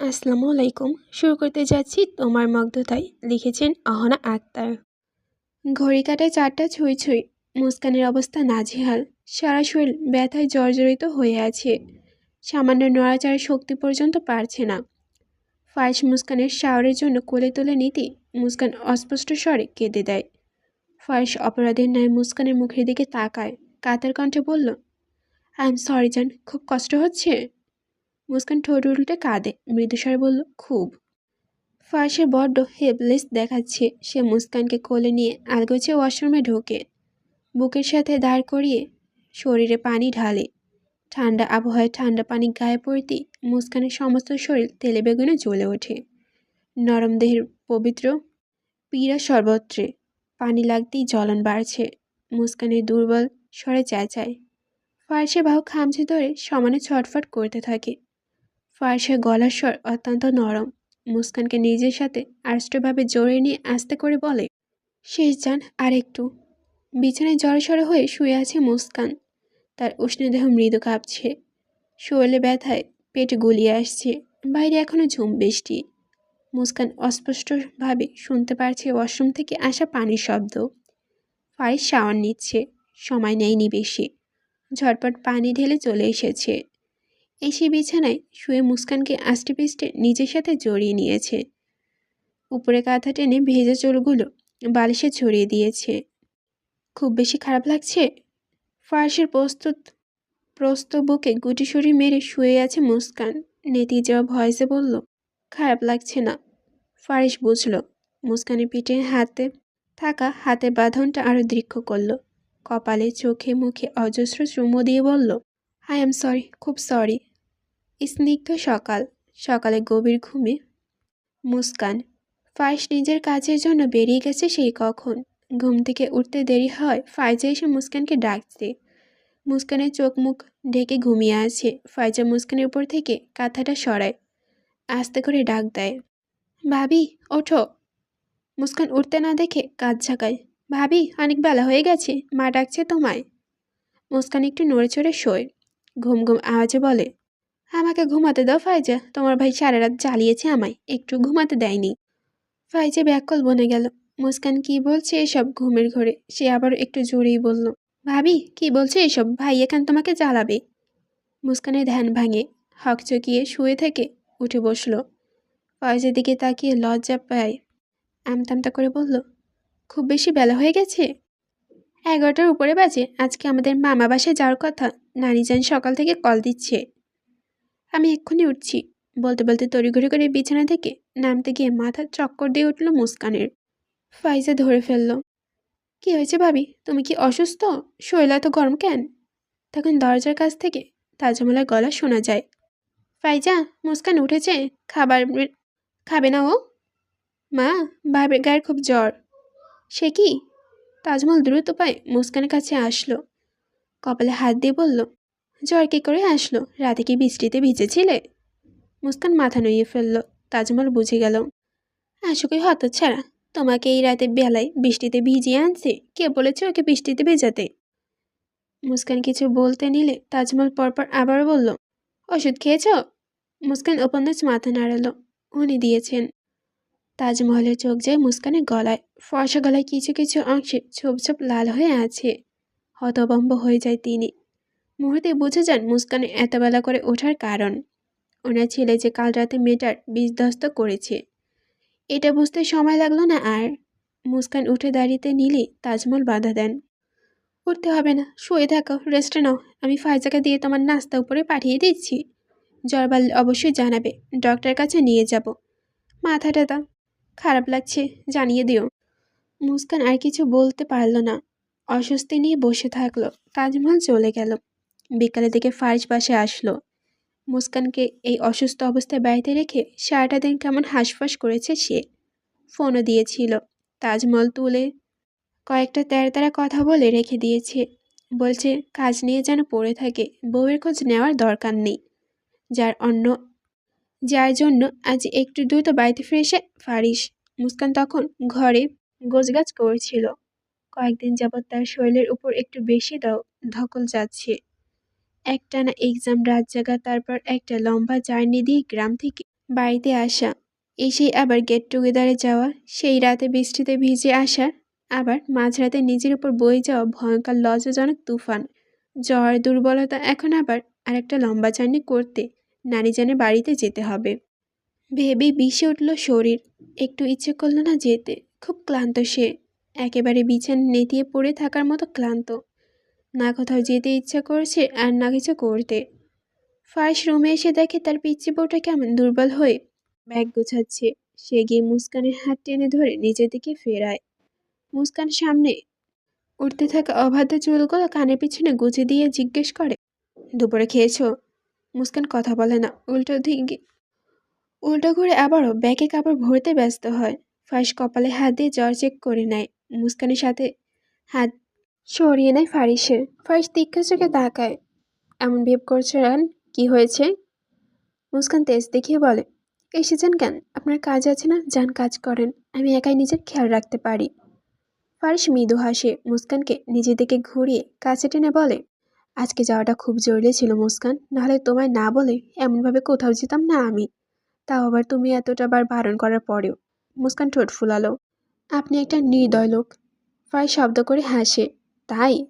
আসসালামু আলাইকুম। শুরু করতে যাচ্ছি তোমার মগ্ধতায়, লিখেছেন অহনা আক্তার। ঘড়ি কাটায় চারটা ছুঁই ছুঁই, মুস্কানের অবস্থা নাজেহাল। সারা শরীর ব্যথায় জর্জরিত হয়ে আছে। সামান্য নড়াচড়ার শক্তি পর্যন্ত পারছে না। ফার্স মুস্কানের শাওয়ারের জন্য কোলে তুলে নিতে মুস্কান অস্পষ্ট স্বরে কেঁদে দেয়। ফার্স অপরাধের ন্যায় মুস্কানের মুখের দিকে তাকায়। কাতার কণ্ঠে বলল আই এম সরি জান, খুব কষ্ট হচ্ছে? মুস্কান ঠোঁট উল্টে কাঁদে। মৃদুস্বরে বলল, খুব। ফার্সে বড্ড হেপলেস দেখাচ্ছে সে মুস্কানকে কোলে নিয়ে আলগোছে ওয়াশরুমে ঢোকে। বুকের সাথে দাঁড় করিয়ে শরীরে পানি ঢালে। ঠান্ডা আবহাওয়ায় ঠান্ডা পানি গায়ে পড়তে মুস্কানের সমস্ত শরীর তেলে বেগুনে জ্বলে ওঠে। নরম দেহের পবিত্র পীড়া সর্বত্রে। পানি লাগতেই জ্বলন বাড়ছে। মুস্কানের দুর্বল স্বরে চেঁচায়। ফার্সে বাহু খামচে ধরে সমানে ছটফট করতে থাকে। ফার্সের গলার স্বর অত্যন্ত নরম। মুস্কানকে নিজের সাথে আষ্টভাবে জড়িয়ে নিয়ে আস্তে করে বলে, শেষ যান আর একটু বিছানায় জড়সড় হয়ে শুয়ে আছে মুস্কান। তার উষ্ণদেহ মৃদু কাঁপছে। শরীরে ব্যথায় পেট গুলিয়ে আসছে। বাইরে এখনও ঝুম বৃষ্টি। মুস্কান অস্পষ্টভাবে শুনতে পারছে ওয়াশরুম থেকে আসা পানির শব্দ। ফারিস শাওয়ার নিচ্ছে। সময় নেয়নি বেশি। ঝটপট পানি ঢেলে চলে এসেছে। এসে বিছানায় শুয়ে মুস্কানকে আষ্টে পিষ্টে নিজের সাথে জড়িয়ে নিয়েছে। উপরে কাঁথা টেনে ভেজা চুলগুলো বালিশে ছড়িয়ে দিয়েছে। খুব বেশি খারাপ লাগছে? ফার্সের প্রস্তুত, প্রস্ত বুকে গুটি সরি মেরে শুয়ে আছে মুস্কান। নেতি যাওয়া ভয়েসে বলল, খারাপ লাগছে না। ফারিস বুঝল, মুস্কানের পিঠে হাতে থাকা হাতে বাঁধনটা আরও দৃক্ষ করল। কপালে চোখে মুখে অজস্র চুমো দিয়ে বলল আই এম সরি, খুব সরি। স্নিগ্ধ সকাল সকালে গভীর ঘুমে। মুস্কান ফাইস নিজের কাজের জন্য বেরিয়ে গেছে সেই কখন? ঘুম থেকে উঠতে দেরি হয়, ফাইজা এসে মুস্কানকে ডাকছে। মুস্কানের চোখ মুখ ঢেকে ঘুমিয়ে আছে, ফাইজা মুস্কানের উপর থেকে কাঁথাটা সরায়, আস্তে করে ডাক দেয়। ভাবি, ওঠো। মুস্কান উঠতে না দেখে কাজ ঝাঁকায়, ভাবি, অনেক বেলা হয়ে গেছে, মা ডাকছে তোমায়। মুস্কান একটু নড়ে চড়ে শোয়। ঘুম ঘুম আওয়াজে বলে, আমাকে ঘুমাতে দাও ফাইজা, তোমার ভাই সারা রাত জ্বালিয়েছে আমায়, একটু ঘুমাতে দেয়নি। ফাইজা ব্যাকল বনে গেল, মুস্কান কি বলছে এসব ঘুমের ঘরে? সে আবার একটু জোরেই বলল, ভাবি, কি বলছে এসব? ভাই এখান তোমাকে জ্বালাবে। মুস্কানের ধ্যান ভাঙে, হক চকিয়ে শুয়ে থেকে উঠে বসল। ফয়েজের দিকে তাকিয়ে লজ্জা পায়, আমতামতা করে বলল, খুব বেশি বেলা হয়ে গেছে? এগারোটার উপরে বাজে, আজকে আমাদের মামা বাসায় যাওয়ার কথা। নানিজান সকাল থেকে কল দিচ্ছে। আমি এক্ষুনি উঠছি। বলতে বলতে তড়িঘড়ি করে বিছানা থেকে নামতে গিয়ে মাথা চক্কর দিয়ে উঠল মুস্কানের। ফাইজা ধরে ফেলল, কি হয়েছে ভাবি? তুমি কি অসুস্থ? শরীর এত গরম কেন? তখন দরজার কাছ থেকে তাজমলার গলা শোনা যায়। ফাইজা, মুস্কান উঠেছে? খাবার খাবে না ও? মা, ভাবের গায়ের খুব জ্বর। সে কি? তাজমল দ্রুত পায়ে মুস্কানের কাছে আসলো। কপালে হাত দিয়ে বলল, জ্বর কী করে আসলো? রাতে কি বৃষ্টিতে ভিজেছিলে? মুস্কান মাথা নইয়ে ফেলল তাজমল বুঝে গেল আশুকে হত ছাড়া তোমাকে এই রাতে বেলায় বৃষ্টিতে ভিজিয়ে আনছে, কে বলেছে ওকে বৃষ্টিতে ভেজাতে? মুস্কান কিছু বলতে নিলে তাজমল পরপর আবার বলল, ওষুধ খেয়েছ? মুস্কান উপন্যাস মাথা নাড়ালো, উনি দিয়েছেন। তাজমহলের চোখ যায় মুস্কানের গলায়, ফর্সা গলায় কিছু কিছু অংশে ছোপ ছোপ লাল হয়ে আছে। হতবম্ব হয়ে যায় তিনি। মুহূর্তে বুঝে যান মুস্কানের এতবেলা করে ওঠার কারণ। ওনার ছেলে যে কাল রাতে মেয়েটার বিধ্বস্ত করেছে। এটা বুঝতে সময় লাগল না আর? মুস্কান উঠে দাঁড়িতে নিলে তাজমল বাধা দেন। উঠতে হবে না, শুয়ে থাকো রেস্টে নাও। আমি ফাইজাকে দিয়ে তোমার নাস্তা উপরে পাঠিয়ে দিচ্ছি। জ্বর অবশ্যই জানাবে ডক্টর কাছে নিয়ে যাব। মাথাটা দাও, খারাপ লাগছে, জানিয়ে দিও। মুস্কান আর কিছু বলতে পারল না। অস্বস্তি নিয়ে বসে থাকল। তাজমহল চলে গেল। বিকালের দিকে ফারিস বাসে আসলো। মুস্কানকে এই অসুস্থ অবস্থায় বাড়িতে রেখে সারাটা দিন কেমন হাঁসফাঁস করেছে সে। ফোনও দিয়েছিল। তাজমহল তুলে কয়েকটা তেরা তেরা কথা বলে রেখে দিয়েছে। বলছে, কাজ নিয়ে যেন পড়ে থাকে, বউয়ের খোঁজ নেওয়ার দরকার নেই। যার অন্য, যার জন্য আজ একটু দ্রুত বাড়িতে ফিরে এসে ফারিস মুস্কান তখন ঘরে গোছগাছ করেছিল। কয়েকদিন যাবৎ তার শরীরের উপর একটু বেশি ধকল যাচ্ছে। একটানা এক্সাম রাত জাগা, তারপর একটা লম্বা জার্নি দিয়ে গ্রাম থেকে বাড়িতে আসা। এসেই আবার গেট টুগেদারে যাওয়া, সেই রাতে বৃষ্টিতে ভিজে আসা, আবার মাঝরাতে নিজের উপর বয়ে যাওয়া ভয়ঙ্কর, লজ্জাজনক তুফান। জ্বর, দুর্বলতা, এখন আবার আরেকটা লম্বা জার্নি করতে নানিজানের বাড়িতে যেতে হবে। ভেবে বিষে উঠল শরীর। একটু ইচ্ছে করল না যেতে। খুব ক্লান্ত সে। একেবারে বিছান নেতিয়ে পড়ে থাকার মতো ক্লান্ত। না কোথাও যেতে ইচ্ছা করছে আর না কিছু করতে। ফার্স্ট রুমে এসে দেখে তার পিচ্ছি বউটা কেমন দুর্বল হয়ে ব্যাগ গোছাচ্ছে। সে গিয়ে মুস্কানের হাত টেনে ধরে নিজের দিকে ফেরায়। মুস্কান সামনে উঠতে থাকা অবাধ্য চুলগুলো কানের পিছনে গুজে দিয়ে জিজ্ঞেস করে, দুপুরে খেয়েছো? মুস্কান কথা বলে না। উল্টো দিকে, উল্টো ঘুরে আবারও ব্যাগে কাপড় ভরতে ব্যস্ত হয়। ফার্স্ট কপালে হাত দিয়ে জ্বর চেক করে নেয়। মুস্কানের সাথে হাত সরিয়ে নেয় ফারিসের। ফারিস তীক্ষ্ণ চোখে তাকায়। এমন ভেব করছে রান, কি হয়েছে? মুস্কান তেজ দেখিয়ে বলে, এসেছেন কেন? আপনার কাজ আছে না? যান, কাজ করেন। আমি একাই নিজের খেয়াল রাখতে পারি। ফারিস মৃদু হাসে। মুস্কানকে নিজের দিকে ঘুরিয়ে কাছে টেনে বলে, আজকে যাওয়াটা খুব জরুরি ছিল মুস্কান। নাহলে তোমায় না বলে এমনভাবে কোথাও যেতাম না আমি। তাও আবার তুমি এতটা বার বারণ করার পরেও। মুস্কান ঠোঁট ফুলালো। আপনি একটা নির্দয় লোক। ফারিস শব্দ করে হাসে। তাই?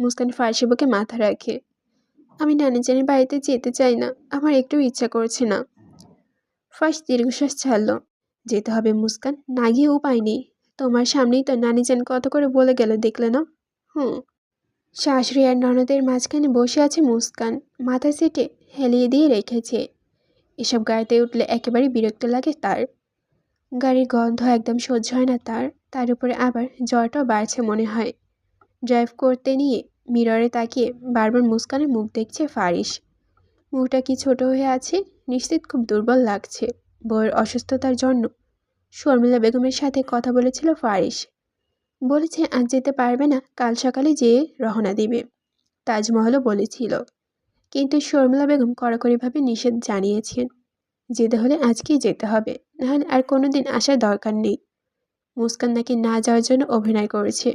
মুস্কান ফার্সি বুকে মাথা রাখে। আমি নানিজানের বাড়িতে যেতে চাই না। আমার একটু ইচ্ছা করছে না। ফার্স দীর্ঘশ্বাস ছাড়লো। যেতে হবে মুস্কান। না গিয়ে উপায় নেই। তোমার সামনেই তো নানিজান কত করে বলে গেল, দেখলে না? হুম। শাশুড়ি আর ননদের মাঝখানে বসে আছে মুস্কান। মাথা সেটে হেলিয়ে দিয়ে রেখেছে। এসব গাড়িতে উঠলে একেবারে বিরক্ত লাগে তার। গাড়ির গন্ধ একদম সহ্য হয় না তার। তার উপরে আবার জ্বরটাও বাড়ছে মনে হয়। ড্রাইভ করতে নিয়ে মিররে তাকিয়ে বারবার মুস্কানের মুখ দেখছে ফারিস মুখটা কি ছোট হয়ে আছে? নিশ্চিত খুব দুর্বল লাগছে। বউয়ের অসুস্থতার জন্য শর্মিলা বেগমের সাথে কথা বলেছিল ফারিস বলেছে, আজ যেতে পারবে না, কাল সকালে যেয়ে রহনা দিবে। তাজমহলও বলেছিল। কিন্তু শর্মিলা বেগম কড়াকড়িভাবে নিষেধ জানিয়েছেন। যেতে হলে আজকেই যেতে হবে। নাহলে আর কোনো দিন আসার দরকার নেই। মুস্কান নাকি না যাওয়ার জন্য অভিনয় করেছে।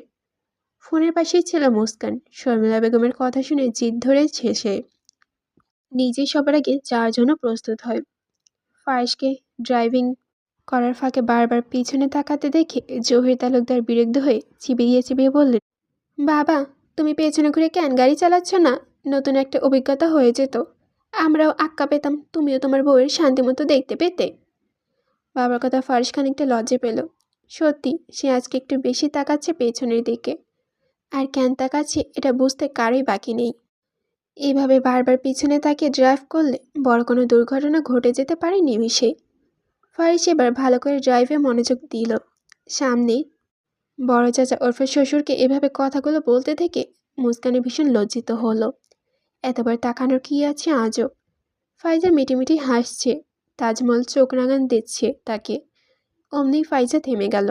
ফোনের পাশেই ছিল মুস্কান। শর্মিলা বেগমের কথা শুনে জিদ ধরেছে সে নিজে সবার আগে যাওয়ার জন্য প্রস্তুত হয়। ফায়েসকে ড্রাইভিং করার ফাঁকে বারবার পিছনে তাকাতে দেখে জহির তালুকদার বিরুদ্ধ হয়ে চিবিয়ে চিবিয়ে বললেন, বাবা, তুমি পেছনে ঘুরে কেন গাড়ি চালাচ্ছ না? নতুন একটা অভিজ্ঞতা হয়ে যেত। আমরাও আক্কা পেতাম, তুমিও তোমার বউয়ের শান্তিমতো দেখতে পেতে। বাবার কথা ফারিস খানিকটা লজ্জে পেল। সত্যি, সে আজকে একটু বেশি তাকাচ্ছে পেছনের দিকে। আর কেন তাকাচ্ছে এটা বুঝতে কারোই বাকি নেই। এইভাবে বারবার পিছনে তাকিয়ে ড্রাইভ করলে বড় কোনো দুর্ঘটনা ঘটে যেতে পারে নিমিষে। ফারিস এবার ভালো করে ড্রাইভে মনোযোগ দিল। সামনে বড় চাচা ওরফে শ্বশুরকে এভাবে কথাগুলো বলতে থেকে মুস্কানে ভীষণ লজ্জিত হলো। এতবার তাকানোর কি আছে আজও? ফাইজা মিটিমিটি হাসছে, তাজমহল চোখ রাঙান দিচ্ছে তাকে। অমনি ফাইজা থেমে গেল।